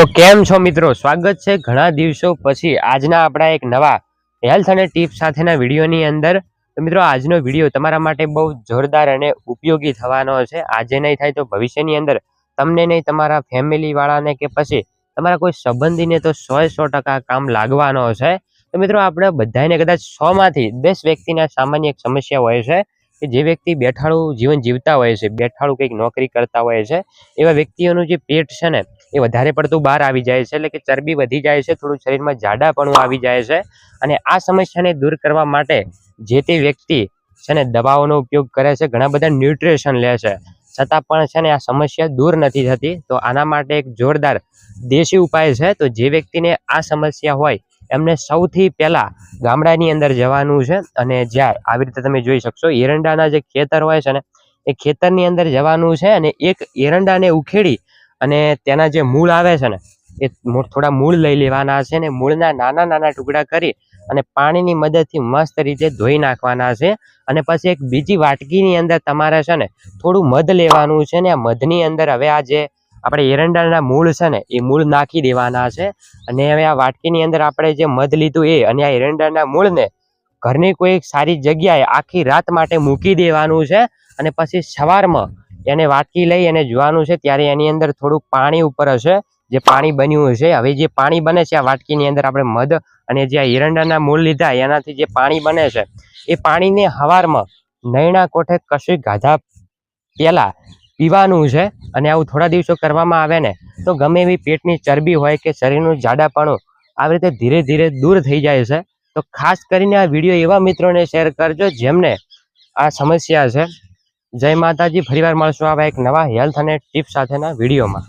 તો કેમ છો મિત્રો? સ્વાગત છે ઘણા દિવસો પછી આજના આપણા એક નવા હેલ્થ અને ટિપ્સ સાથેના વિડીયોની અંદર. તો મિત્રો, આજનો વીડિયો તમારા માટે બહુ જોરદાર અને ઉપયોગી થવાનો છે. આજે નહીં થાય તો ભવિષ્યની અંદર તમને નહીં, તમારા ફેમિલીવાળાને કે પછી તમારા કોઈ સંબંધીને તો સો સો ટકા કામ લાગવાનો છે. તો મિત્રો, આપણે બધાને કદાચ સોમાંથી દસ વ્યક્તિના સામાન્ય એક સમસ્યા હોય છે. કે જે વ્યક્તિ બેઠાડું જીવન જીવતા હોય છે બેઠાડું કંઈક નોકરી કરતા હોય છે, એવા વ્યક્તિઓનું જે પેટ છે ને, એ વધારે પડતું બહાર આવી જાય છે, એટલે કે ચરબી વધી જાય છે, થોડું શરીરમાં જાડાપણું આવી જાય છે, અને આ સમસ્યાને દૂર કરવા માટે જે તે વ્યક્તિ છે ને, દવાઓનો ઉપયોગ કરે છે, ઘણા બધા ન્યુટ્રિશન લે છે, છતાં પણ છે ને, આ સમસ્યા દૂર નથી થતી, તો આના માટે એક જોરદાર દેશી ઉપાય છે, તો જે વ્યક્તિને આ સમસ્યા હોય એમને સૌથી પહેલાં ગામડાની અંદર જવાનું છે અને જ્યાં આવી રીતે તમે જોઈ શકશો, એરંડાના જે ખેતર હોય છે ને, એ ખેતરની અંદર જવાનું છે અને એક એરંડાને ઉખેડી અને તેના જે મૂળ આવે છે ને, એ થોડા મૂળ લઈ લેવાના છે ને, મૂળના નાના નાના ટુકડા કરી અને પાણીની મદદથી મસ્ત રીતે ધોઈ નાખવાના છે અને પછી એક બીજી વાટકીની અંદર તમારે છે ને, થોડું મધ લેવાનું છે ને, આ મધની અંદર હવે આ જે આપણે એરંડાના મૂળ છે ને, એ મૂળ નાખી દેવાના છે. અને હવે આ વાટકીની અંદર આપણે જે મધ લીધું એ અને આ એરંડાના મૂળને ઘરની કોઈ સારી જગ્યાએ આખી રાત માટે મૂકી દેવાનું છે અને પછી સવારમાં એને વાટકી લઈ અને જોવાનું છે ત્યારે એની અંદર થોડુંક પાણી ઉપર હશે, જે પાણી બન્યું છે હવે જે પાણી બને છે આ વાટકીની અંદર આપણે મધ અને જે આ એરંડાના મૂળ લીધા એનાથી જે પાણી બને છે, એ પાણીને હવારમાં નૈણા કોઠે કશું ગાધા પહેલા પીવાનું છે અને આવું થોડા દિવસો કરવામાં આવે ને, તો ગમે એવી પેટની ચરબી હોય કે શરીરનું જાડાપણું આવી રીતે ધીરે ધીરે દૂર થઈ જાય છે. તો ખાસ કરીને આ વીડિયો એવા મિત્રોને શેર કરજો જેમને આ સમસ્યા છે. જય માતાજી, ફરીવાર મળશું આવા એક નવા હેલ્થ અને ટિપ્સ સાથેના વિડીયોમાં.